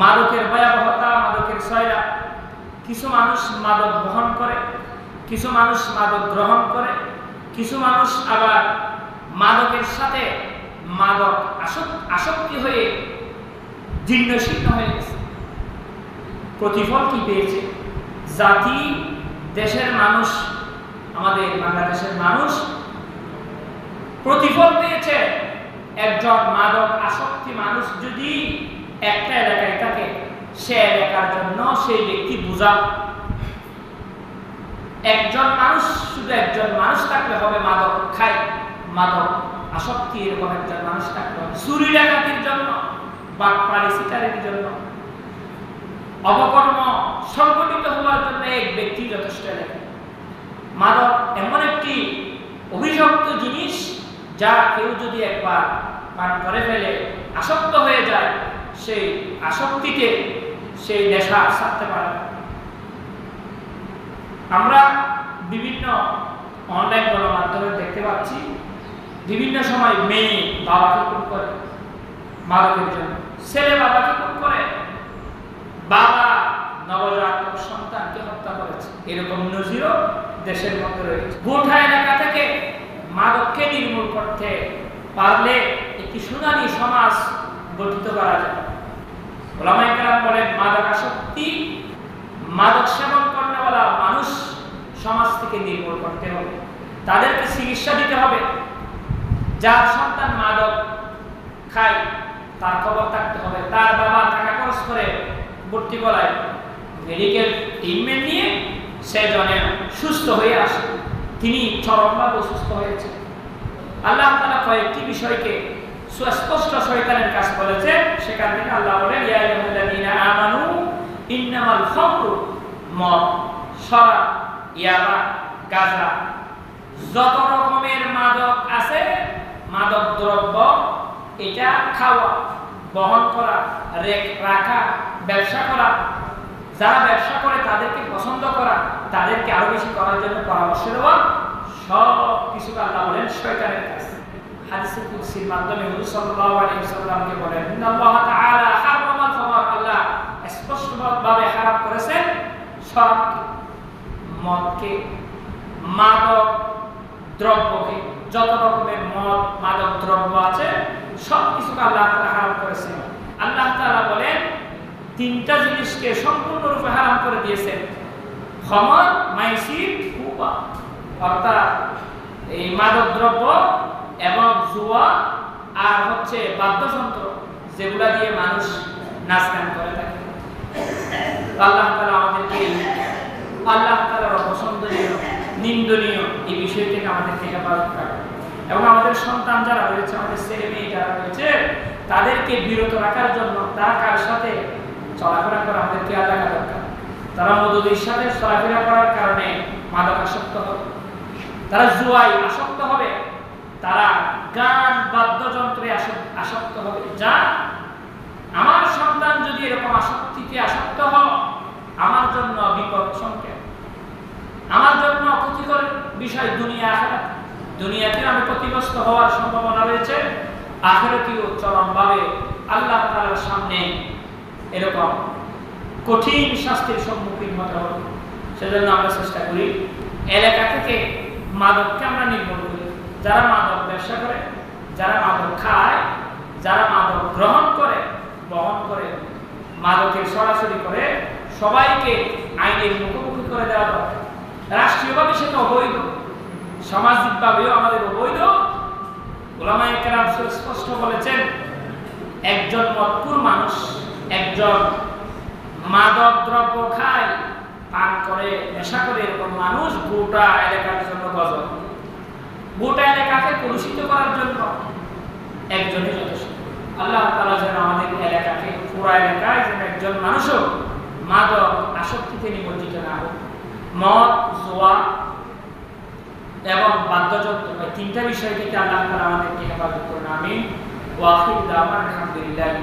মাদকের ভয়াবহতা, মাদকের সয়রা। কিছু মানুষ মাদক গ্রহণ করে, কিছু মানুষ মাদক গ্রহণ করে, কিছু মানুষ আবার মাদকের সাথে মাদক আসক্তি হয়ে জীর্ণ শীর্ণ হয়ে গেছে। প্রতিফল কি পেয়েছে? জাতি, দেশের মানুষ, আমাদের বাংলাদেশের মানুষ প্রতিফল পেয়েছে। একজন মাদক আসক্তি মানুষ যদি একটা এলাকায় থাকে সে এলাকার জন্য সেই ব্যক্তি বোঝা। একজন মানুষ, শুধু একজন মানুষ থাকলে হবে মাদক খায় মাদক, আসক্তি এরকম একজন মানুষ থাকতে হবে। চুরি, ডাকাতির জন্য বাটপাড়ি শিকারের জন্য। অবকর্ম, সংগঠিত হওয়ার জন্য এক ব্যক্তি যথেষ্ট এলাকা মাদক এমন একটি অভিশপ্ত জিনিস যা কেউ যদি একবার পান করে ফেলে, আসক্ত হয়ে যায় সেই আসক্তিকে সেই নেশা ছাড়তে পারে আমরা বিভিন্ন অনলাইন গণমাধ্যমে দেখতে পাচ্ছি, বিভিন্ন সময় মেয়ে বাবাকে খুন করে মাদকের জন্য। ছেলে বাবাকে খুন করে। বাবা নবজাতক সন্তানকে হত্যা করেছে। এরকম নজিরও দেশের মধ্যে রয়েছে। গোঠা এলাকা থেকে মাদককে নির্মূল করতে পারলে একটি সুনানি সমাজ গঠিত করা যায়। ওলামাই কেরাম বলেন, মাদক আসক্তি, মাদক সেবন করেওয়ালা মানুষ সমাজ থেকে নির্মূল করতে হবে। তাদেরকে চিকিৎসা দিতে হবে। যার সন্তান মাদক খায়, তার খবর থাকতে হবে। তার বাবা টাকা খরচ করে ভর্তি করায় মেডিকেল ট্রিটমেন্ট নিয়ে সে জনে সুস্থ হয়ে আসে। তিনি চরমভাবে অসুস্থ হয়েছে আল্লাহ তালা কয়েকটি বিষয়কে সুস্পষ্ট শয়তানের কাজ করেছে, সেখান থেকে আল্লাহ বলেন, ইয়া আইয়ুহাল্লাযীনা আমানু ইন্নামাল খামরু মদ, শরাব, ইয়াবা, গাঁজা, যত রকমের মাদক আছে, মাদক দ্রব্য, এটা খাওয়া, বহন করা রাখা, ব্যবসা করা, যারা ব্যবসা করে তাদেরকে পছন্দ করা, তাদেরকে আরও বেশি করার জন্য পরামর্শ দেওয়া, সব কিছু আল্লাহ বলেন শয়তানের কাছে হাদিসে কুদসির মাধ্যমে হুজুর সাল্লাল্লাহু আলাইহি ওয়াসাল্লামকে বলেন, ইন্নাল্লাহ তাআলা হারামাল খামার। আল্লাহ স্পষ্টভাবে হারাম করেছেন শরাবকে মদকে, মাদক দ্রব্যকে, যত রকমের মদ, মাদক, দ্রব্য আছে সব কিছুকে আল্লাহ তাআলা হারাম করেছেন। আল্লাহ তাআলা বলেন, তিনটা জিনিসকে সম্পূর্ণরূপে হারাম করে দিয়েছেন। খমর, মাইসির কুবা অর্থাৎ এই মাদক দ্রব্য এবং জুয়া আর হচ্ছে বাদ্যযন্ত্র যেগুলা দিয়ে মানুষ নাচ গান করে থাকে। আল্লাহ তাআলা আমাদেরকে আল্লাহ তাআলার অপছন্দনীয়, নিন্দনীয় এই বিষয় থেকে আমাদেরকে হেফাজত করে এবং আমাদের সন্তান যারা রয়েছে, আমাদের ছেলে মেয়ে যারা রয়েছে, তাদেরকে বিরত রাখার জন্য তারা কার সাথে চলাফেরা করা আমাদের আমাদেরকে আল্লাহ দরকার। তারা মধুদের সাথে চলাফেরা করার কারণে মাদক আসক্ত হবে। তারা জুয়াই আসক্ত হবে। গান, বাদ্যযন্ত্রে আসক- আসক্ত হবে। যা আমার সন্তান যদি এরকম আসক্তিতে আসক্ত হয়, আমার জন্য বিপদ সংকেত। আমার জন্য ক্ষতিকর বিষয় দুনিয়া, আখেরাত। দুনিয়াতে আমি ক্ষতিগ্রস্ত হওয়ার সম্ভাবনা রয়েছে। আখেরাতেও চরমভাবে আল্লাহ তাআলার সামনে এরকম কঠিন শাস্তির সম্মুখীন হতে হবে। সেজন্য আমরা চেষ্টা করি, এলাকা থেকে মাদককে আমরা নির্মূল করি। যারা মাদক ব্যবসা করে, যারা মাদক খায়, যারা মাদক গ্রহণ করে, বহন করে, মাদকের সরাসরি করে, সবাইকে আইনের মুখোমুখি করে দেওয়া দরকার। রাষ্ট্রীয়ভাবে সেটা অবৈধ। সামাজিকভাবেও আমাদের অবৈধ। ওলামায়ে কেরাম বলেছেন, একজন মতপুর মানুষ একজন মাদক দ্রব্য খায়, পান করে, নেশা করে এরকম মানুষ গোটা এলাকার জন্য গজব। গোটা এলাকাকে কলুষিত করার জন্য একজনই যথেষ্ট। আল্লাহ তাআলা যেন আমাদের এলাকাকে পুরো এলাকায় যেন একজন মানুষও মাদক আসক্তিতে নিমজ্জিত না হোক। মদ, জোয়া এবং বাদ্যযন্ত্র এই তিনটা বিষয় থেকে আল্লাহ তাআলা আমাদেরকে হেফাজত করুন। ওয়াখির দাওয়ান, আলহামদুলিল্লাহি